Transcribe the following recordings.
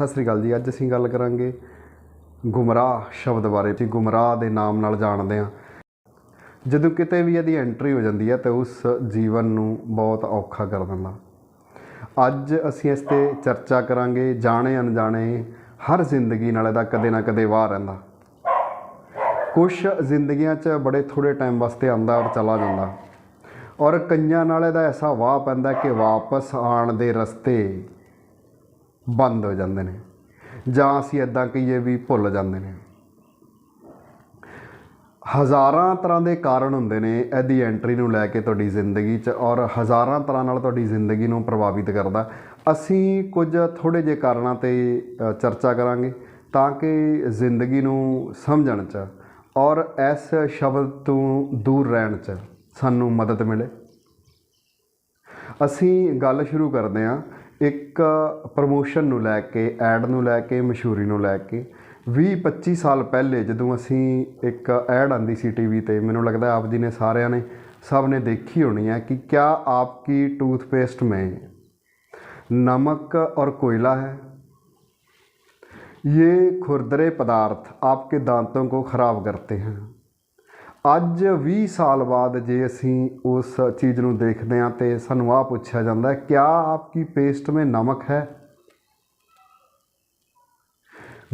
ਸਤਿ ਸ੍ਰੀ ਅਕਾਲ ਜੀ। ਅੱਜ ਅਸੀਂ ਗੱਲ ਕਰਾਂਗੇ ਗੁੰਮਰਾਹ ਸ਼ਬਦ ਬਾਰੇ, ਜੀ ਗੁੰਮਰਾਹ ਦੇ ਨਾਮ ਨਾਲ ਜਾਣਦੇ ਹਾਂ। ਜਦੋਂ ਕਿਤੇ ਵੀ ਇਹਦੀ ਐਂਟਰੀ ਹੋ ਜਾਂਦੀ ਹੈ ਤਾਂ ਉਸ ਜੀਵਨ ਨੂੰ ਬਹੁਤ ਔਖਾ ਕਰ ਦਿੰਦਾ। ਅੱਜ ਅਸੀਂ ਇਸ ਤੇ ਚਰਚਾ ਕਰਾਂਗੇ, ਜਾਣੇ ਅਣਜਾਣੇ ਹਰ ਜ਼ਿੰਦਗੀ ਨਾਲ ਇਹਦਾ ਕਦੇ ਨਾ ਕਦੇ ਵਾਹ ਰਹਿੰਦਾ। ਕੁਝ ਜ਼ਿੰਦਗੀਆਂ 'ਚ ਬੜੇ ਥੋੜੇ ਟਾਈਮ ਵਾਸਤੇ ਆਉਂਦਾ ਔਰ ਚਲਾ ਜਾਂਦਾ। ਔਰ ਕਈਆਂ ਨਾਲ ਇਹਦਾ ਐਸਾ ਵਾਹ ਪੈਂਦਾ ਕਿ ਵਾਪਸ ਆਉਣ ਦੇ ਰਸਤੇ ਬੰਦ ਹੋ ਜਾਂਦੇ ਨੇ। ਜਾਂ ਅਸੀਂ ਇਦਾਂ ਕਹੀਏ ਵੀ ਭੁੱਲ ਜਾਂਦੇ ਨੇ। ਹਜ਼ਾਰਾਂ ਤਰ੍ਹਾਂ ਦੇ ਕਾਰਨ ਹੁੰਦੇ ਨੇ ਇਹਦੀ ਐਂਟਰੀ ਨੂੰ ਲੈ ਕੇ ਤੁਹਾਡੀ ਜ਼ਿੰਦਗੀ 'ਚ ਔਰ ਹਜ਼ਾਰਾਂ ਤਰ੍ਹਾਂ ਨਾਲ ਤੁਹਾਡੀ ਜ਼ਿੰਦਗੀ ਨੂੰ ਪ੍ਰਭਾਵਿਤ ਕਰਦਾ। ਅਸੀਂ ਕੁਝ ਥੋੜੇ ਜਿਹੇ ਕਾਰਨਾਂ ਤੇ ਚਰਚਾ ਕਰਾਂਗੇ ਤਾਂ ਕਿ ਜ਼ਿੰਦਗੀ ਨੂੰ ਸਮਝਣ 'ਚ ਔਰ ਇਸ ਸ਼ਬਦ ਤੋਂ ਦੂਰ ਰਹਿਣ 'ਚ ਸਾਨੂੰ ਮਦਦ ਮਿਲੇ। ਅਸੀਂ ਗੱਲ ਸ਼ੁਰੂ ਕਰਦੇ ਹਾਂ ਇੱਕ ਪ੍ਰਮੋਸ਼ਨ ਨੂੰ ਲੈ ਕੇ ਐਡ ਨੂੰ ਲੈ ਕੇ ਮਸ਼ਹੂਰੀ ਨੂੰ ਲੈ ਕੇ 20 25 ਸਾਲ ਪਹਿਲੇ ਜਦੋਂ ਅਸੀਂ ਇੱਕ ਐਡ ਆਂਦੀ ਸੀ ਟੀਵੀ ਤੇ ਮੈਨੂੰ ਲੱਗਦਾ ਆਪ ਜੀ ਨੇ ਸਾਰਿਆਂ ਨੇ ਸਭ ਨੇ ਦੇਖੀ ਹੋਣੀ ਹੈ ਕਿ क्या आपकी टूथपेस्ट में नमक और कोयला है ये खुरदरे पदार्थ आपके दांतों को खराब करते हैं ਅੱਜ 20 ਸਾਲ ਬਾਅਦ ਜੇ ਅਸੀਂ ਉਸ ਚੀਜ਼ ਨੂੰ ਦੇਖਦੇ ਹਾਂ ਤੇ ਸਾਨੂੰ ਆਹ ਪੁੱਛਿਆ ਜਾਂਦਾ ਹੈ, ਕਿਆ ਆਪਕੀ ਪੇਸਟ ਮੇਂ ਨਮਕ ਹੈ?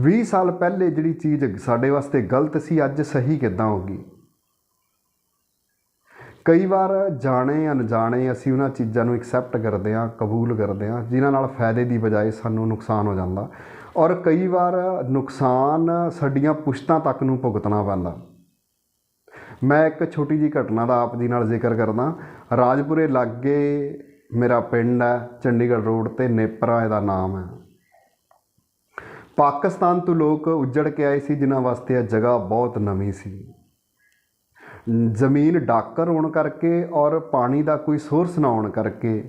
20 ਸਾਲ ਪਹਿਲੇ ਜਿਹੜੀ ਚੀਜ਼ ਸਾਡੇ ਵਾਸਤੇ ਗਲਤ ਸੀ, ਅੱਜ ਸਹੀ ਕਿੱਦਾਂ ਹੋ ਗਈ? ਕਈ ਵਾਰ ਜਾਣੇ ਅਣਜਾਣੇ ਅਸੀਂ ਉਹਨਾਂ ਚੀਜ਼ਾਂ ਨੂੰ ਐਕਸੈਪਟ ਕਰਦੇ ਹਾਂ, ਕਬੂਲ ਕਰਦੇ ਹਾਂ, ਜਿਨ੍ਹਾਂ ਨਾਲ ਫਾਇਦੇ ਦੀ ਬਜਾਏ ਸਾਨੂੰ ਨੁਕਸਾਨ ਹੋ ਜਾਂਦਾ। ਔਰ ਕਈ ਵਾਰ ਨੁਕਸਾਨ ਸਾਡੀਆਂ ਪੁਸ਼ਤਾਂ ਤੱਕ ਨੂੰ ਭੁਗਤਣਾ ਪੈਂਦਾ। ਮੈਂ ਇੱਕ ਛੋਟੀ ਜੀ ਘਟਨਾ ਦਾ ਆਪ ਜੀ ਨਾਲ ਜ਼ਿਕਰ ਕਰਦਾ। ਰਾਜਪੁਰੇ ਲਾਗੇ ਮੇਰਾ ਪਿੰਡ ਹੈ, ਚੰਡੀਗੜ੍ਹ ਰੋਡ ਤੇ ਨੇਪਰਾ ਇਹਦਾ ਨਾਮ ਹੈ। ਪਾਕਿਸਤਾਨ ਤੋਂ ਲੋਕ ਉੱਜੜ ਕੇ ਆਏ ਸੀ, ਜਿਨ੍ਹਾਂ ਵਾਸਤੇ ਇਹ ਜਗ੍ਹਾ ਬਹੁਤ ਨਵੀਂ ਸੀ। ਜ਼ਮੀਨ ਡਾਕਰ ਹੋਣ ਕਰਕੇ ਔਰ ਪਾਣੀ ਦਾ ਕੋਈ ਸੋਰਸ ਨਾ ਹੋਣ ਕਰਕੇ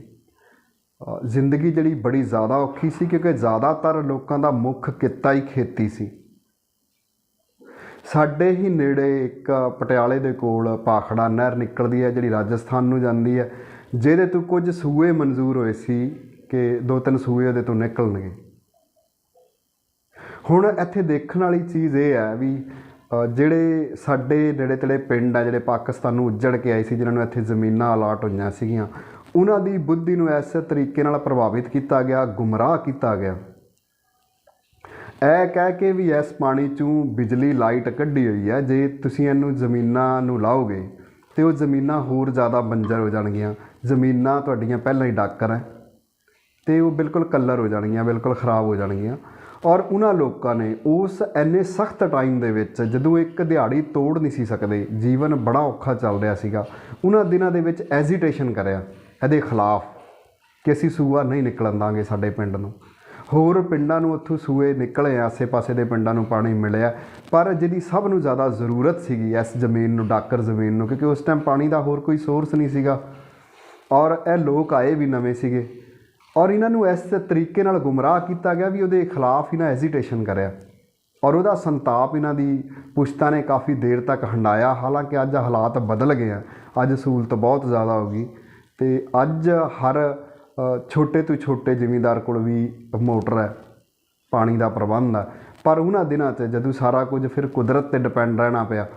ਜ਼ਿੰਦਗੀ ਜਿਹੜੀ ਬੜੀ ਜ਼ਿਆਦਾ ਔਖੀ ਸੀ, ਕਿਉਂਕਿ ਜ਼ਿਆਦਾਤਰ ਲੋਕਾਂ ਦਾ ਮੁੱਖ ਕਿੱਤਾ ਹੀ ਖੇਤੀ ਸੀ। ਸਾਡੇ ਹੀ ਨੇੜੇ ਇੱਕ ਪਟਿਆਲੇ ਦੇ ਕੋਲ ਪਾਖੜਾ ਨਹਿਰ ਨਿਕਲਦੀ ਹੈ, ਜਿਹੜੀ ਰਾਜਸਥਾਨ ਨੂੰ ਜਾਂਦੀ ਹੈ, ਜਿਹਦੇ ਤੋਂ ਕੁਝ ਸੂਏ ਮਨਜ਼ੂਰ ਹੋਏ ਸੀ ਕਿ ਦੋ ਤਿੰਨ ਸੂਏ ਉਹਦੇ ਤੋਂ ਨਿਕਲਣਗੇ। ਹੁਣ ਇੱਥੇ ਦੇਖਣ ਵਾਲੀ ਚੀਜ਼ ਇਹ ਹੈ ਵੀ ਜਿਹੜੇ ਸਾਡੇ ਨੇੜੇ ਤੇੜੇ ਪਿੰਡ ਆ, ਜਿਹੜੇ ਪਾਕਿਸਤਾਨ ਨੂੰ ਉੱਜੜ ਕੇ ਆਏ ਸੀ, ਜਿਨ੍ਹਾਂ ਨੂੰ ਇੱਥੇ ਜ਼ਮੀਨਾਂ ਅਲਾਟ ਹੋਈਆਂ ਸੀਗੀਆਂ, ਉਹਨਾਂ ਦੀ ਬੁੱਧੀ ਨੂੰ ਐਸੇ ਤਰੀਕੇ ਨਾਲ ਪ੍ਰਭਾਵਿਤ ਕੀਤਾ ਗਿਆ, ਗੁੰਮਰਾਹ ਕੀਤਾ ਗਿਆ। ਇਹ ਕਹਿ ਕੇ ਵੀ ਇਸ ਪਾਣੀ ਚੋਂ ਬਿਜਲੀ ਲਾਈਟ ਕੱਢੀ ਹੋਈ ਹੈ। ਜੇ ਤੁਸੀਂ ਇਹਨੂੰ ਜ਼ਮੀਨਾਂ ਨੂੰ ਲਾਓਗੇ ਤੇ ਉਹ ਜ਼ਮੀਨਾਂ ਹੋਰ ਜ਼ਿਆਦਾ ਬੰਜਰ ਹੋ ਜਾਣਗੀਆਂ। ਜ਼ਮੀਨਾਂ ਤੁਹਾਡੀਆਂ ਪਹਿਲਾਂ ਹੀ ਡਾਕਰ ਹੈ ਤੇ ਉਹ ਬਿਲਕੁਲ ਕਲਰ ਹੋ ਜਾਣਗੀਆਂ, ਬਿਲਕੁਲ ਖਰਾਬ ਹੋ ਜਾਣਗੀਆਂ। ਔਰ ਉਹਨਾਂ ਲੋਕਾਂ ਨੇ ਉਸ ਐਨੇ ਸਖਤ ਟਾਈਮ ਦੇ ਵਿੱਚ ਜਦੋਂ ਇੱਕ ਦਿਹਾੜੀ ਤੋੜ ਨਹੀਂ ਸੀ ਸਕਦੇ, ਜੀਵਨ ਬੜਾ ਔਖਾ ਚੱਲ ਰਿਹਾ ਸੀਗਾ, ਉਹਨਾਂ ਦਿਨਾਂ ਦੇ ਵਿੱਚ ਐਜੀਟੇਸ਼ਨ ਕਰਿਆ। ਇਹਦੇ ਖਿਲਾਫ ਕਿ ਅਸੀਂ ਸੂਆ ਨਹੀਂ ਨਿਕਲਣ ਦਾਂਗੇ ਸਾਡੇ ਪਿੰਡ ਨੂੰ। ਹੋਰ ਪਿੰਡਾਂ ਨੂੰ ਉੱਥੋਂ ਸੂਏ ਨਿਕਲੇ, ਆਸੇ-ਪਾਸੇ ਦੇ ਪਿੰਡਾਂ ਨੂੰ ਪਾਣੀ ਮਿਲਿਆ। ਪਰ ਜਿਹਦੀ ਸਭ ਨੂੰ ਜ਼ਿਆਦਾ ਜ਼ਰੂਰਤ ਸੀਗੀ, ਇਸ ਜ਼ਮੀਨ ਨੂੰ, ਡਾਕਰ ਜ਼ਮੀਨ ਨੂੰ, ਕਿਉਂਕਿ ਉਸ ਟਾਈਮ ਪਾਣੀ ਦਾ ਹੋਰ ਕੋਈ ਸੋਰਸ ਨਹੀਂ ਸੀਗਾ। ਔਰ ਇਹ ਲੋਕ ਆਏ ਵੀ ਨਵੇਂ ਸੀਗੇ। ਔਰ ਇਹਨਾਂ ਨੂੰ ਇਸ ਤਰੀਕੇ ਨਾਲ ਗੁੰਮਰਾਹ ਕੀਤਾ ਗਿਆ ਵੀ ਉਹਦੇ ਖਿਲਾਫ ਇਹਨਾਂ ਐਜੀਟੇਸ਼ਨ ਕਰਿਆ। ਔਰ ਉਹਦਾ ਸੰਤਾਪ ਇਹਨਾਂ ਦੀ ਪੁਸ਼ਤਾ ਨੇ ਕਾਫੀ ਦੇਰ ਤੱਕ ਹੰਡਾਇਆ। ਹਾਲਾਂਕਿ ਅੱਜ ਹਾਲਾਤ ਬਦਲ ਗਏ ਆ। ਅੱਜ ਸਹੂਲਤ ਬਹੁਤ ਜ਼ਿਆਦਾ ਹੋ ਗਈ। ਤੇ ਅੱਜ ਹਰ ਛੋਟੇ ਤੋਂ ਛੋਟੇ ਜ਼ਿਮੀਂਦਾਰ ਕੋਲ ਵੀ ਮੋਟਰ ਹੈ, ਪਾਣੀ ਦਾ ਪ੍ਰਬੰਧ ਹੈ। ਪਰ ਉਹਨਾਂ ਦਿਨਾਂ 'ਚ ਜਦੋਂ ਸਾਰਾ ਕੁਝ ਫਿਰ ਕੁਦਰਤ ਤੇ ਡਿਪੈਂਡ ਰਹਿਣਾ ਪਿਆ,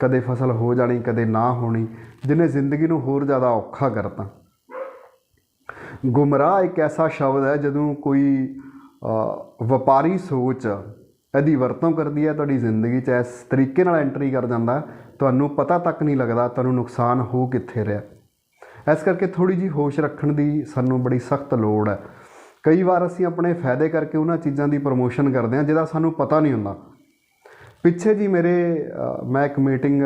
ਕਦੇ ਫਸਲ ਹੋ ਜਾਣੀ, ਕਦੇ ਨਾ ਹੋਣੀ ਜਿਹਨੇ ਜ਼ਿੰਦਗੀ ਨੂੰ ਹੋਰ ਜ਼ਿਆਦਾ ਔਖਾ ਕਰਤਾ। ਗੁੰਮਰਾਹ ਇੱਕ ਐਸਾ ਸ਼ਬਦ ਹੈ, ਜਦੋਂ ਕੋਈ ਵਪਾਰੀ ਸੋਚ ਇਹਦੀ ਵਰਤੋਂ ਕਰਦੀ ਹੈ, ਤੁਹਾਡੀ ਜ਼ਿੰਦਗੀ 'ਚ ਇਸ ਤਰੀਕੇ ਨਾਲ ਐਂਟਰੀ ਕਰ ਜਾਂਦਾ, ਤੁਹਾਨੂੰ ਪਤਾ ਤੱਕ ਨਹੀਂ ਲੱਗਦਾ, ਤੁਹਾਨੂੰ ਨੁਕਸਾਨ ਹੋ ਕਿੱਥੇ ਰਿਹਾ। ਇਸ ਕਰਕੇ ਥੋੜੀ ਜੀ ਹੋਸ਼ ਰੱਖਣ ਦੀ ਸਾਨੂੰ ਬੜੀ ਸਖਤ ਲੋੜ ਹੈ। ਕਈ ਵਾਰ ਅਸੀਂ ਆਪਣੇ ਫਾਇਦੇ ਕਰਕੇ ਉਹਨਾਂ ਚੀਜ਼ਾਂ ਦੀ ਪ੍ਰਮੋਸ਼ਨ ਕਰਦੇ ਹਾਂ ਜਿਹਦਾ ਸਾਨੂੰ ਪਤਾ ਨਹੀਂ ਹੁੰਦਾ। ਪਿੱਛੇ ਜੀ ਮੇਰੇ ਮੈਂ ਇੱਕ ਮੀਟਿੰਗ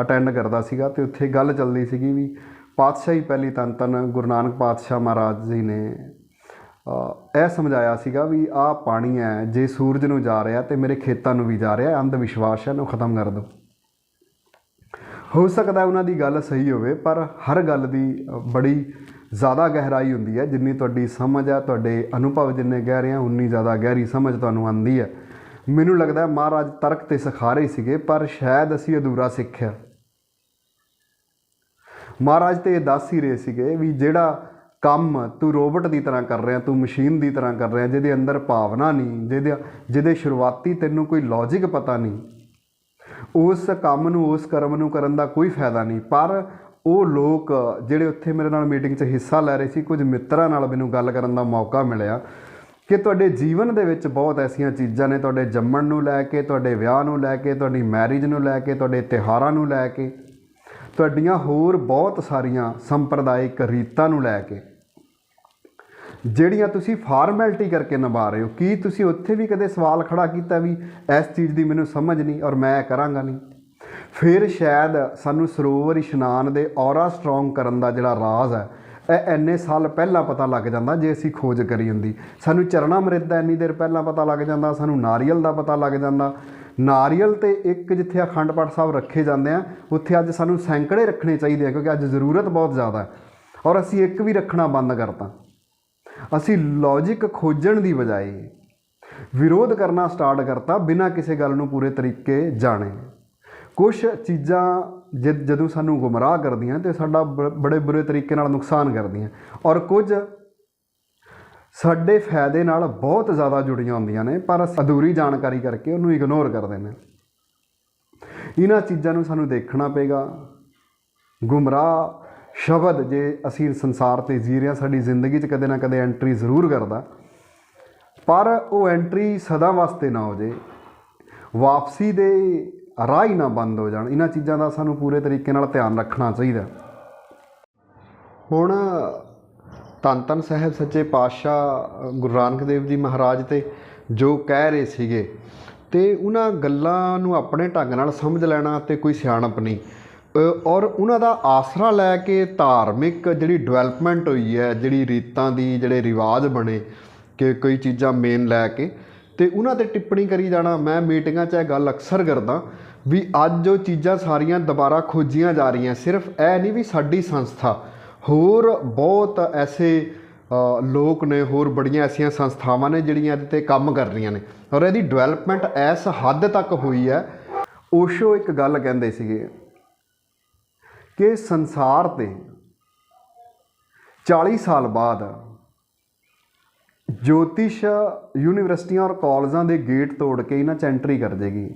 ਅਟੈਂਡ ਕਰਦਾ ਸੀਗਾ ਤੇ ਉੱਥੇ ਗੱਲ ਚੱਲਦੀ ਸੀਗੀ ਵੀ ਪਾਤਸ਼ਾਹੀ ਪਹਿਲੀ ਤਨ ਤਨ ਗੁਰੂ ਨਾਨਕ ਪਾਤਸ਼ਾਹ ਮਹਾਰਾਜ ਜੀ ਨੇ ਇਹ ਸਮਝਾਇਆ ਸੀਗਾ ਵੀ ਆਹ ਪਾਣੀ ਹੈ, ਜੇ ਸੂਰਜ ਨੂੰ ਜਾ ਰਿਹਾ ਤੇ ਮੇਰੇ ਖੇਤਾਂ ਨੂੰ ਵੀ ਜਾ ਰਿਹਾ, ਅੰਧ ਵਿਸ਼ਵਾਸ ਹੈ, ਇਹਨੂੰ ਖਤਮ ਕਰ ਦਿਓ। ਹੋ ਸਕਦਾ ਉਹਨਾਂ ਦੀ ਗੱਲ ਸਹੀ ਹੋਵੇ, ਪਰ ਹਰ ਗੱਲ ਦੀ ਬੜੀ ਜ਼ਿਆਦਾ ਗਹਿਰਾਈ ਹੁੰਦੀ ਹੈ। ਜਿੰਨੀ ਤੁਹਾਡੀ ਸਮਝ ਆ, ਤੁਹਾਡੇ ਅਨੁਭਵ ਜਿੰਨੇ ਗਹਿਰੇ ਆ, ਉਨੀ ਜ਼ਿਆਦਾ ਗਹਿਰੀ ਸਮਝ ਤੁਹਾਨੂੰ ਆਉਂਦੀ ਹੈ। ਮੈਨੂੰ ਲੱਗਦਾ ਮਹਾਰਾਜ ਤਰਕ ਤੇ ਸਿਖਾ ਰਹੇ ਸੀਗੇ, ਪਰ ਸ਼ਾਇਦ ਅਸੀਂ ਅਧੂਰਾ ਸਿੱਖਿਆ ਮਹਾਰਾਜ ਤੇ ਇਹ ਦੱਸ ਹੀ ਰਹੇ ਸੀਗੇ ਵੀ ਜਿਹੜਾ ਕੰਮ ਤੂੰ ਰੋਬੋਟ ਦੀ ਤਰ੍ਹਾਂ ਕਰ ਰਿਹਾ, ਤੂੰ ਮਸ਼ੀਨ ਦੀ ਤਰ੍ਹਾਂ ਕਰ ਰਿਹਾ, ਜਿਹਦੇ ਅੰਦਰ ਭਾਵਨਾ ਨਹੀਂ, ਜਿਹਦੇ ਜਿਹਦੇ ਸ਼ੁਰੂਆਤੀ ਤੈਨੂੰ ਕੋਈ ਲੌਜੀਕ ਪਤਾ ਨਹੀਂ ਉਸ ਕੰਮ ਨੂੰ, ਉਸ ਕਰਮ ਨੂੰ ਕਰਨ ਦਾ ਕੋਈ ਫਾਇਦਾ ਨਹੀਂ। ਪਰ ਉਹ ਲੋਕ ਜਿਹੜੇ ਉੱਥੇ ਮੇਰੇ ਨਾਲ ਮੀਟਿੰਗ 'ਚ ਹਿੱਸਾ ਲੈ ਰਹੇ ਸੀ, ਕੁਝ ਮਿੱਤਰਾਂ ਨਾਲ ਮੈਨੂੰ ਗੱਲ ਕਰਨ ਦਾ ਮੌਕਾ ਮਿਲਿਆ ਕਿ ਤੁਹਾਡੇ ਜੀਵਨ ਦੇ ਵਿੱਚ ਬਹੁਤ ਐਸੀਆਂ ਚੀਜ਼ਾਂ ਨੇ, ਤੁਹਾਡੇ ਜੰਮਣ ਨੂੰ ਲੈ ਕੇ, ਤੁਹਾਡੇ ਵਿਆਹ ਨੂੰ ਲੈ ਕੇ, ਤੁਹਾਡੀ ਮੈਰਿਜ ਨੂੰ ਲੈ ਕੇ, ਤੁਹਾਡੇ ਤਿਉਹਾਰਾਂ ਨੂੰ ਲੈ ਕੇ, ਤੁਹਾਡੀਆਂ ਹੋਰ ਬਹੁਤ ਸਾਰੀਆਂ ਸੰਪਰਦਾਇਕ ਰੀਤਾਂ ਨੂੰ ਲੈ ਕੇ। ਜਿਹੜੀਆਂ ਤੁਸੀਂ ਫਾਰਮੈਲਿਟੀ ਕਰਕੇ ਨਿਭਾ ਰਹੇ ਹੋ, ਕੀ ਤੁਸੀਂ ਉੱਥੇ ਵੀ ਕਦੇ ਸਵਾਲ ਖੜਾ ਕੀਤਾ ਵੀ ਇਸ ਚੀਜ਼ ਦੀ ਮੈਨੂੰ ਸਮਝ ਨਹੀਂ ਔਰ ਮੈਂ ਕਰਾਂਗਾ ਨਹੀਂ? ਫਿਰ ਸ਼ਾਇਦ ਸਾਨੂੰ ਸਰੋਵਰ ਇਸ਼ਨਾਨ ਦੇ ਔਰਾ ਸਟਰੋਂਗ ਕਰਨ ਦਾ ਜਿਹੜਾ ਰਾਜ਼ ਹੈ, ਇਹ ਇੰਨੇ ਸਾਲ ਪਹਿਲਾਂ ਪਤਾ ਲੱਗ ਜਾਂਦਾ ਜੇ ਅਸੀਂ ਖੋਜ ਕਰੀ ਹੁੰਦੀ। ਸਾਨੂੰ ਚਰਣਾ ਮ੍ਰਿਤ ਦਾ ਇੰਨੀ ਦੇਰ ਪਹਿਲਾਂ ਪਤਾ ਲੱਗ ਜਾਂਦਾ, ਸਾਨੂੰ ਨਾਰੀਅਲ ਦਾ ਪਤਾ ਲੱਗ ਜਾਂਦਾ। ਨਾਰੀਅਲ ਤੇ ਇੱਕ ਜਿੱਥੇ ਅਖੰਡ ਪਾਠ ਸਾਹਿਬ ਰੱਖੇ ਜਾਂਦੇ ਆ, ਉੱਥੇ ਅੱਜ ਸਾਨੂੰ ਸੈਂਕੜੇ ਰੱਖਣੇ ਚਾਹੀਦੇ ਆ ਕਿਉਂਕਿ ਅੱਜ ਜ਼ਰੂਰਤ ਬਹੁਤ ਜ਼ਿਆਦਾ ਹੈ। ਔਰ ਅਸੀਂ ਇੱਕ ਵੀ ਰੱਖਣਾ ਬੰਦ ਕਰਤਾ। ਅਸੀਂ ਲੌਜੀਕ ਖੋਜਣ ਦੀ ਬਜਾਏ ਵਿਰੋਧ ਕਰਨਾ ਸਟਾਰਟ ਕਰਤਾ ਬਿਨਾਂ ਕਿਸੇ ਗੱਲ ਨੂੰ ਪੂਰੇ ਤਰੀਕੇ ਜਾਣੇ। ਕੁਝ ਚੀਜ਼ਾਂ ਜਦ, ਜਦੋਂ ਸਾਨੂੰ ਗੁੰਮਰਾਹ ਕਰਦੀਆਂ ਤੇ ਸਾਡਾ ਬ- ਬੜੇ ਬੁਰੇ ਤਰੀਕੇ ਨਾਲ ਨੁਕਸਾਨ ਕਰਦੀਆਂ ਔਰ ਕੁਝ ਸਾਡੇ ਫਾਇਦੇ ਨਾਲ ਬਹੁਤ ਜ਼ਿਆਦਾ ਜੁੜੀਆਂ ਹੁੰਦੀਆਂ ਨੇ, ਪਰ ਅਧੂਰੀ ਜਾਣਕਾਰੀ ਕਰਕੇ ਉਹਨੂੰ ਇਗਨੋਰ ਕਰਦੇ ਨੇ ਇਹਨਾਂ ਚੀਜ਼ਾਂ ਨੂੰ ਸਾਨੂੰ ਦੇਖਣਾ ਪਏਗਾ। ਗੁੰਮਰਾਹ ਸ਼ਬਦ ਜੇ ਅਸੀਂ ਸੰਸਾਰ ਤੇ ਜੀ ਰਹੇ ਹਾਂ, ਸਾਡੀ ਜ਼ਿੰਦਗੀ 'ਚ ਕਦੇ ਨਾ ਕਦੇ ਐਂਟਰੀ ਜ਼ਰੂਰ ਕਰਦਾ। ਪਰ ਉਹ ਐਂਟਰੀ ਸਦਾ ਵਾਸਤੇ ਨਾ ਹੋ ਜੇ, ਵਾਪਸੀ ਦੇ ਰਾਹ ਹੀ ਨਾ ਬੰਦ ਹੋ ਜਾਣ। ਇਹਨਾਂ ਚੀਜ਼ਾਂ ਦਾ ਸਾਨੂੰ ਪੂਰੇ ਤਰੀਕੇ ਨਾਲ ਧਿਆਨ ਰੱਖਣਾ ਚਾਹੀਦਾ। ਹੁਣ ਧੰਨ ਧੰਨ ਸਾਹਿਬ ਸੱਚੇ ਪਾਤਸ਼ਾਹ, ਗੁਰੂ ਨਾਨਕ ਦੇਵ ਜੀ ਮਹਾਰਾਜ ਤੇ ਜੋ ਕਹਿ ਰਹੇ ਸੀਗੇ, ਤੇ ਉਹਨਾਂ ਗੱਲਾਂ ਨੂੰ ਆਪਣੇ ਢੰਗ ਨਾਲ ਸਮਝ ਲੈਣਾ ਤੇ ਕੋਈ ਸਿਆਣਪ ਨਹੀਂ। ਔਰ ਉਹਨਾਂ ਦਾ ਆਸਰਾ ਲੈ ਕੇ ਧਾਰਮਿਕ ਜਿਹੜੀ ਡਿਵੈਲਪਮੈਂਟ ਹੋਈ ਹੈ, ਜਿਹੜੀ ਰੀਤਾਂ ਦੀ ਜਿਹੜੇ ਰਿਵਾਜ ਬਣੇ ਕਿ ਕੋਈ ਚੀਜ਼ਾਂ ਮੇਨ ਲੈ ਕੇ। ਤੇ ਉਹਨਾਂ ਤੇ ਟਿੱਪਣੀ ਕਰੀ ਜਾਣਾ। ਮੈਂ ਮੀਟਿੰਗਾਂ 'ਚ ਇਹ ਗੱਲ ਅਕਸਰ ਕਰਦਾ ਵੀ ਅੱਜ ਉਹ ਚੀਜ਼ਾਂ ਸਾਰੀਆਂ ਦੁਬਾਰਾ ਖੋਜੀਆਂ ਜਾ ਰਹੀਆਂ। ਸਿਰਫ ਇਹ ਨਹੀਂ ਵੀ ਸਾਡੀ ਸੰਸਥਾ, ਹੋਰ ਬਹੁਤ ਐਸੇ ਲੋਕ ਨੇ, ਹੋਰ ਬੜੀਆਂ ਐਸੀਆਂ ਸੰਸਥਾਵਾਂ ਨੇ ਜਿਹੜੀਆਂ ਇਹਦੇ ਤੇ ਕੰਮ ਕਰ ਰਹੀਆਂ ਨੇ। ਔਰ ਇਹਦੀ ਡਿਵੈਲਪਮੈਂਟ ਇਸ ਹੱਦ ਤੱਕ ਹੋਈ ਹੈ। ਓਸ਼ੋ ਇੱਕ ਗੱਲ ਕਹਿੰਦੇ ਸੀਗੇ ਕਿ ਸੰਸਾਰ ਤੇ 40 ਸਾਲ ਬਾਅਦ ਜੋਤਿਸ਼ ਯੂਨੀਵਰਸਿਟੀਆਂ ਔਰ ਕਾਲਜਾਂ ਦੇ ਗੇਟ ਤੋੜ ਕੇ ਇਹਨਾਂ 'ਚ ਐਂਟਰੀ ਕਰ ਜੇਗੀ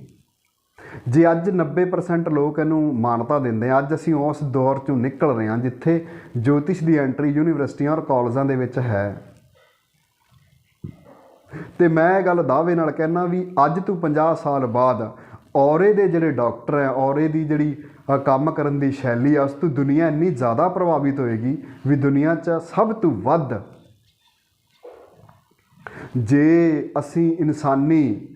ਜੇ ਅੱਜ 90% ਲੋਕ ਇਹਨੂੰ ਮਾਨਤਾ ਦਿੰਦੇ ਆ, ਅੱਜ ਅਸੀਂ ਉਸ ਦੌਰ ਚੋਂ ਨਿਕਲ ਰਹੇ ਹਾਂ ਜਿੱਥੇ ਜੋਤਿਸ਼ ਦੀ ਐਂਟਰੀ ਯੂਨੀਵਰਸਿਟੀਆਂ ਔਰ ਕਾਲਜਾਂ ਦੇ ਵਿੱਚ ਹੈ। ਤੇ ਮੈਂ ਇਹ ਗੱਲ ਦਾਅਵੇ ਨਾਲ ਕਹਿਣਾ ਵੀ ਅੱਜ ਤੋਂ 50 ਸਾਲ ਬਾਅਦ ਔਰੇ ਦੇ ਜਿਹੜੇ ਡਾਕਟਰ ਹੈ, ਔਰੇ ਦੀ ਜਿਹੜੀ ਕੰਮ ਕਰਨ ਦੀ ਸ਼ੈਲੀ ਆ, ਉਸ ਤੋਂ ਦੁਨੀਆ ਇੰਨੀ ਜ਼ਿਆਦਾ ਪ੍ਰਭਾਵਿਤ ਹੋਏਗੀ ਵੀ ਦੁਨੀਆ 'ਚ ਸਭ ਤੋਂ ਵੱਧ ਜੇ ਅਸੀਂ ਇਨਸਾਨੀ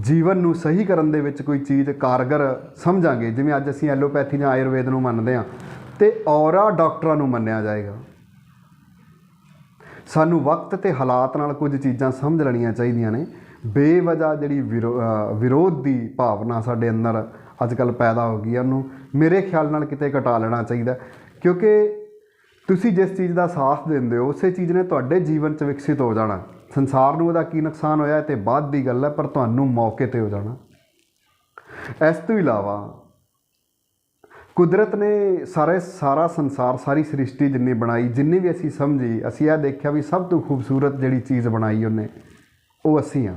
ਜੀਵਨ ਨੂੰ ਸਹੀ ਕਰਨ ਦੇ ਵਿੱਚ ਕੋਈ ਚੀਜ਼ ਕਾਰਗਰ ਸਮਝਾਂਗੇ, ਜਿਵੇਂ ਅੱਜ ਅਸੀਂ ਐਲੋਪੈਥੀ ਜਾਂ ਆਯੁਰਵੇਦ ਨੂੰ ਮੰਨਦੇ ਹਾਂ, ਤੇ ਔਰਾ ਡਾਕਟਰਾਂ ਨੂੰ ਮੰਨਿਆ ਜਾਏਗਾ। ਸਾਨੂੰ ਵਕਤ ਤੇ ਹਾਲਾਤ ਨਾਲ ਕੁਝ ਚੀਜ਼ਾਂ ਸਮਝ ਲੈਣੀਆਂ ਚਾਹੀਦੀਆਂ ਨੇ। ਬੇਵਜ੍ਹਾ ਜਿਹੜੀ ਵਿਰੋ- ਵਿਰੋਧ ਦੀ ਭਾਵਨਾ ਸਾਡੇ ਅੰਦਰ ਅੱਜ ਕੱਲ ਪੈਦਾ ਹੋ ਗਈ ਹੈ ਉਹਨੂੰ ਮੇਰੇ ਖਿਆਲ ਨਾਲ ਕਿਤੇ ਘਟਾ ਲੈਣਾ ਚਾਹੀਦਾ। ਕਿਉਂਕਿ ਤੁਸੀਂ ਜਿਸ ਚੀਜ਼ ਦਾ ਸਾਥ ਦਿੰਦੇ ਹੋ, ਉਸੇ ਚੀਜ਼ ਨੇ ਤੁਹਾਡੇ ਜੀਵਨ 'ਚ ਵਿਕਸਿਤ ਹੋ ਜਾਣਾ। ਸੰਸਾਰ ਨੂੰ ਉਹਦਾ ਕੀ ਨੁਕਸਾਨ ਹੋਇਆ, ਇਹ ਤੇ ਬਾਅਦ ਦੀ ਗੱਲ ਹੈ ਪਰ ਤੁਹਾਨੂੰ ਮੌਕੇ ਤੇ ਹੋ ਜਾਣਾ। ਇਸ ਤੋਂ ਇਲਾਵਾ ਕੁਦਰਤ ਨੇ ਸਾਰੇ ਸਾਰਾ ਸੰਸਾਰ, ਸਾਰੀ ਸ੍ਰਿਸ਼ਟੀ ਜਿੰਨੀ ਬਣਾਈ, ਜਿੰਨੀ ਵੀ ਅਸੀਂ ਸਮਝੀ, ਅਸੀਂ ਇਹ ਦੇਖਿਆ ਵੀ ਸਭ ਤੋਂ ਖੂਬਸੂਰਤ ਜਿਹੜੀ ਚੀਜ਼ ਬਣਾਈ ਉਹਨੇ, ਉਹ ਅਸੀਂ ਆ,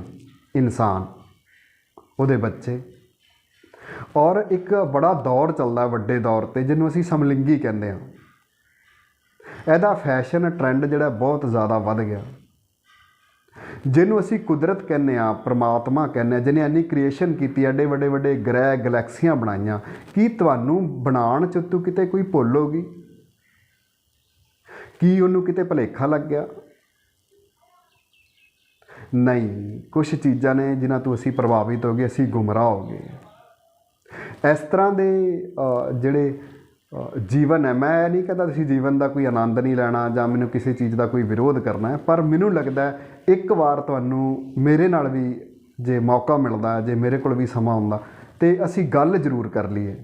ਇਨਸਾਨ, ਉਹਦੇ ਬੱਚੇ। ਔਰ ਇੱਕ ਬੜਾ ਦੌਰ ਚੱਲਦਾ ਵੱਡੇ ਦੌਰ ਤੇ, ਜਿਹਨੂੰ ਅਸੀਂ ਸਮਲਿੰਗੀ ਕਹਿੰਦੇ ਹਾਂ। ਇਹਦਾ ਫੈਸ਼ਨ ਟ੍ਰੈਂਡ ਜਿਹੜਾ ਬਹੁਤ ਜ਼ਿਆਦਾ ਵੱਧ ਗਿਆ। ਜਿਹਨੂੰ ਅਸੀਂ ਕੁਦਰਤ ਕਹਿੰਦੇ ਆ ਪ੍ਰਮਾਤਮਾ ਕਹਿੰਦੇ ਆ ਜਿਹਨੇ ਇੰਨੀ ਕ੍ਰੀਏਸ਼ਨ ਕੀਤੀ, ਐਡੇ ਵੱਡੇ ਵੱਡੇ ਗ੍ਰਹਿ ਗੈਲੈਕਸੀਆਂ ਬਣਾਈਆਂ, ਕੀ ਤੁਹਾਨੂੰ ਬਣਾਉਣ ਚ ਤੂੰ ਕਿਤੇ ਕੋਈ ਭੁੱਲ ਹੋ ਗਈ ਕੀ ਉਹਨੂੰ ਕਿਤੇ ਭਲੇਖਾ ਲੱਗ ਗਿਆ? ਨਹੀਂ ਕੁਝ ਚੀਜ਼ਾਂ ਨੇ ਜਿਨ੍ਹਾਂ ਤੋਂ ਅਸੀਂ ਪ੍ਰਭਾਵਿਤ ਹੋ ਗਏ ਅਸੀਂ ਗੁੰਮਰਾਹ ਹੋ ਗਏ ਇਸ ਤਰ੍ਹਾਂ ਦੇ ਜਿਹੜੇ ਜੀਵਨ ਹੈ, ਮੈਂ ਇਹ ਨਹੀਂ ਕਹਿੰਦਾ ਤੁਸੀਂ ਜੀਵਨ ਦਾ ਕੋਈ ਆਨੰਦ ਨਹੀਂ ਲੈਣਾ ਜਾਂ ਮੈਨੂੰ ਕਿਸੇ ਚੀਜ਼ ਦਾ ਕੋਈ ਵਿਰੋਧ ਕਰਨਾ ਹੈ, ਪਰ ਮੈਨੂੰ ਲੱਗਦਾ ਇੱਕ ਵਾਰ ਤੁਹਾਨੂੰ ਮੇਰੇ ਨਾਲ ਵੀ ਜੇ ਮੌਕਾ ਮਿਲਦਾ, ਜੇ ਮੇਰੇ ਕੋਲ ਵੀ ਸਮਾਂ ਹੁੰਦਾ, ਤੇ ਅਸੀਂ ਗੱਲ ਜ਼ਰੂਰ ਕਰ ਲਈਏ।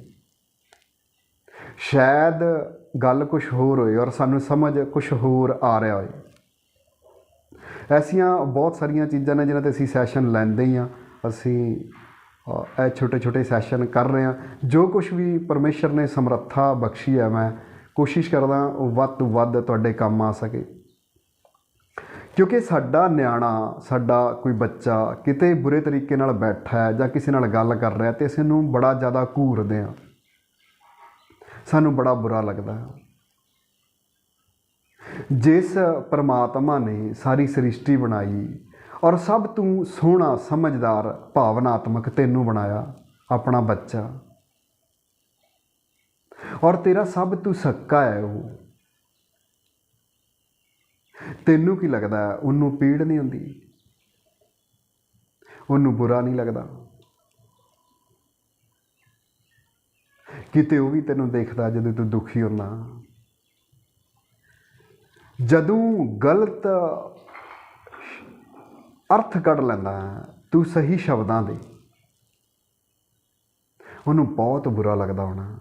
ਸ਼ਾਇਦ ਗੱਲ ਕੁਝ ਹੋਰ ਹੋਏ ਔਰ ਸਾਨੂੰ ਸਮਝ ਕੁਝ ਹੋਰ ਆ ਰਿਹਾ ਹੋਏ। ਐਸੀਆਂ ਬਹੁਤ ਸਾਰੀਆਂ ਚੀਜ਼ਾਂ ਨੇ ਜਿਨ੍ਹਾਂ ਤੇ ਅਸੀਂ ਸੈਸ਼ਨ ਲੈਂਦੇ ਹੀ ਆ ਅਸੀਂ ਇਹ ਛੋਟੇ ਛੋਟੇ ਸੈਸ਼ਨ ਕਰ ਰਹੇ ਹਾਂ। ਜੋ ਕੁਝ ਵੀ ਪਰਮੇਸ਼ਰ ਨੇ ਸਮਰੱਥਾ ਬਖਸ਼ੀ ਹੈ, ਮੈਂ ਕੋਸ਼ਿਸ਼ ਕਰਦਾ ਉਹ ਵੱਧ ਤੋਂ ਵੱਧ ਤੁਹਾਡੇ ਕੰਮ ਆ ਸਕੇ। ਕਿਉਂਕਿ ਸਾਡਾ ਨਿਆਣਾ, ਸਾਡਾ ਕੋਈ ਬੱਚਾ ਕਿਤੇ ਬੁਰੇ ਤਰੀਕੇ ਨਾਲ ਬੈਠਾ ਹੈ ਜਾਂ ਕਿਸੇ ਨਾਲ ਗੱਲ ਕਰ ਰਿਹਾ ਤੇ ਅਸੀਂ ਨੂੰ ਬੜਾ ਜ਼ਿਆਦਾ ਘੂਰਦੇ ਹਾਂ। ਸਾਨੂੰ ਬੜਾ ਬੁਰਾ ਲੱਗਦਾ ਹੈ। ਜਿਸ ਪਰਮਾਤਮਾ ਨੇ ਸਾਰੀ ਸ੍ਰਿਸ਼ਟੀ ਬਣਾਈ ਔਰ ਸਭ ਤੋਂ ਸੋਹਣਾ, ਸਮਝਦਾਰ, ਭਾਵਨਾਤਮਕ ਤੈਨੂੰ ਬਣਾਇਆ ਆਪਣਾ ਬੱਚਾ। ਔਰ ਤੇਰਾ ਸਭ ਤੋਂ ਸੱਕਾ ਹੈ ਉਹ। ਤੈਨੂੰ ਕੀ ਲੱਗਦਾ? ਉਹਨੂੰ ਪੀੜ ਨਹੀਂ ਹੁੰਦੀ। ਉਹਨੂੰ ਬੁਰਾ ਨਹੀਂ ਲੱਗਦਾ। ਕਿਤੇ ਉਹ ਵੀ ਤੈਨੂੰ ਦੇਖਦਾ ਜਦੋਂ ਤੂੰ ਦੁਖੀ ਹੁੰਦਾ ਜਦੋਂ ਗਲਤ ਅਰਥ ਕੱਢ ਲੈਂਦਾ ਹੈ, ਤੂੰ ਸਹੀ ਸ਼ਬਦਾਂ ਦੇ। ਉਹਨੂੰ ਬਹੁਤ ਬੁਰਾ ਲੱਗਦਾ ਹੋਣਾ।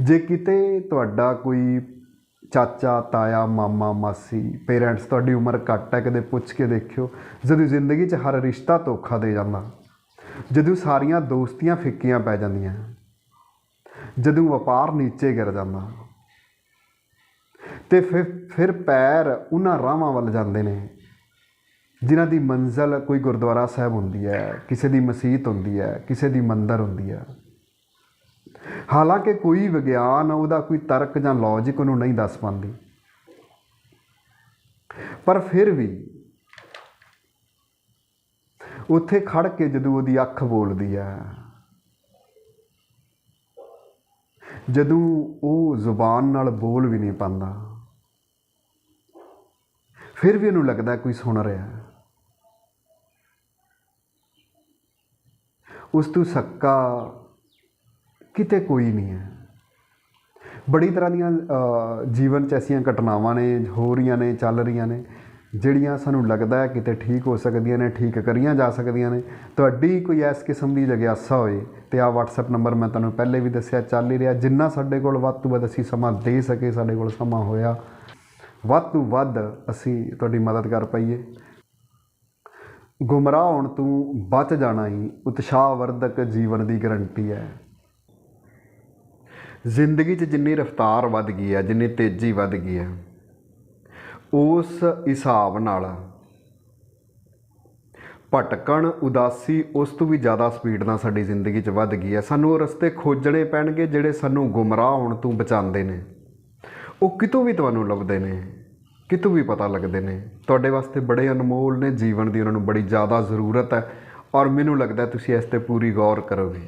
ਜੇ ਕਿਤੇ ਤੁਹਾਡਾ ਕੋਈ ਚਾਚਾ ਤਾਇਆ ਮਾਮਾ ਮਾਸੀ ਪੇਰੈਂਟਸ ਤੁਹਾਡੀ ਉਮਰ ਘੱਟ ਹੈ ਕਦੇ ਪੁੱਛ ਕੇ ਦੇਖਿਓ ਜਦੋਂ ਜ਼ਿੰਦਗੀ 'ਚ ਹਰ ਰਿਸ਼ਤਾ ਧੋਖਾ ਦੇ ਜਾਂਦਾ ਜਦੋਂ ਸਾਰੀਆਂ ਦੋਸਤੀਆਂ ਫਿੱਕੀਆਂ ਪੈ ਜਾਂਦੀਆਂ ਜਦੋਂ ਵਪਾਰ ਨੀਚੇ ਗਿਰ ਜਾਂਦਾ ਤੇ ਫਿਰ ਫਿਰ ਪੈਰ ਉਹਨਾਂ ਰਾਹਾਂ ਵੱਲ ਜਾਂਦੇ ਨੇ। ਜਿਨ੍ਹਾਂ ਦੀ ਮੰਜ਼ਲ ਕੋਈ ਗੁਰਦੁਆਰਾ ਸਾਹਿਬ ਹੁੰਦੀ ਹੈ, ਕਿਸੇ ਦੀ ਮਸਜਿਦ ਹੁੰਦੀ ਹੈ, ਕਿਸੇ ਦੀ ਮੰਦਰ ਹੁੰਦੀ ਹੈ। ਹਾਲਾਂਕਿ ਕੋਈ ਵਿਗਿਆਨ ਉਹਦਾ ਕੋਈ ਤਰਕ ਜਾਂ ਲੌਜੀਕ ਉਹਨੂੰ ਨਹੀਂ ਦੱਸ ਪਾਉਂਦੀ। ਪਰ ਫਿਰ ਵੀ ਉੱਥੇ ਖੜ ਕੇ ਜਦੋਂ ਉਹਦੀ ਅੱਖ ਬੋਲਦੀ ਹੈ, ਜਦੋਂ ਉਹ ਜ਼ੁਬਾਨ ਨਾਲ ਬੋਲ ਵੀ ਨਹੀਂ ਪਾਉਂਦਾ, ਫਿਰ ਵੀ ਉਹਨੂੰ ਲੱਗਦਾ ਕੋਈ ਸੁਣ ਰਿਹਾ ਹੈ ਉਸ ਤੋਂ ਸੱਕਾ ਕਿਤੇ ਕੋਈ ਨਹੀਂ ਹੈ। ਬੜੀ ਤਰ੍ਹਾਂ ਦੀਆਂ ਜੀਵਨ 'ਚ ਐਸੀਆਂ ਘਟਨਾਵਾਂ ਨੇ, ਹੋ ਰਹੀਆਂ ਨੇ, ਚੱਲ ਰਹੀਆਂ ਨੇ, ਜਿਹੜੀਆਂ ਸਾਨੂੰ ਲੱਗਦਾ ਹੈ ਕਿਤੇ ਠੀਕ ਹੋ ਸਕਦੀਆਂ ਨੇ, ਠੀਕ ਕਰੀਆਂ ਜਾ ਸਕਦੀਆਂ ਨੇ। ਤੁਹਾਡੀ ਕੋਈ ਇਸ ਕਿਸਮ ਦੀ ਜਗਿਆਸਾ ਹੋਏ ਤੇ ਆ WhatsApp ਨੰਬਰ ਮੈਂ ਤੁਹਾਨੂੰ ਪਹਿਲੇ ਵੀ ਦੱਸਿਆ, ਚੱਲ ਹੀ ਰਿਹਾ। ਜਿੰਨਾ ਸਾਡੇ ਕੋਲ ਵੱਧ ਤੋਂ ਵੱਧ ਅਸੀਂ ਸਮਾਂ ਦੇ ਸਕੇ, ਸਾਡੇ ਕੋਲ ਸਮਾਂ ਹੋਇਆ, ਵੱਧ ਤੋਂ ਵੱਧ ਅਸੀਂ ਤੁਹਾਡੀ ਮਦਦ ਕਰ ਪਾਈਏ। ਗੁੰਮਰਾਹ ਹੋਣ ਤੋਂ ਬਚ ਜਾਣਾ ਹੀ ਉਤਸ਼ਾਹ ਵਰਧਕ ਜੀਵਨ ਦੀ ਗਰੰਟੀ ਹੈ ਜ਼ਿੰਦਗੀ 'ਚ ਜਿੰਨੀ ਰਫ਼ਤਾਰ ਵੱਧ ਗਈ ਹੈ ਜਿੰਨੀ ਤੇਜ਼ੀ ਵੱਧ ਗਈ ਹੈ ਉਸ ਹਿਸਾਬ ਨਾਲ ਭਟਕਣ, ਉਦਾਸੀ, ਉਸ ਤੋਂ ਵੀ ਜ਼ਿਆਦਾ ਸਪੀਡ ਨਾਲ ਸਾਡੀ ਜ਼ਿੰਦਗੀ 'ਚ ਵੱਧ ਗਈ ਹੈ ਸਾਨੂੰ ਉਹ ਰਸਤੇ ਖੋਜਣੇ ਪੈਣਗੇ ਜਿਹੜੇ ਸਾਨੂੰ ਗੁੰਮਰਾਹ ਹੋਣ ਤੋਂ ਬਚਾਉਂਦੇ ਨੇ। ਉਹ ਕਿਤੋਂ ਵੀ ਤੁਹਾਨੂੰ ਲੱਭਦੇ ਨੇ। ਕਿਤੋਂ ਵੀ ਪਤਾ ਲੱਗਦੇ ਨੇ। ਤੁਹਾਡੇ ਵਾਸਤੇ ਬੜੇ ਅਨਮੋਲ ਨੇ। ਜੀਵਨ ਦੀ ਉਹਨਾਂ ਨੂੰ ਬੜੀ ਜ਼ਿਆਦਾ ਜ਼ਰੂਰਤ ਹੈ। ਔਰ ਮੈਨੂੰ ਲੱਗਦਾ ਤੁਸੀਂ ਇਸ ਤੇ ਪੂਰੀ ਗੌਰ ਕਰੋਗੇ।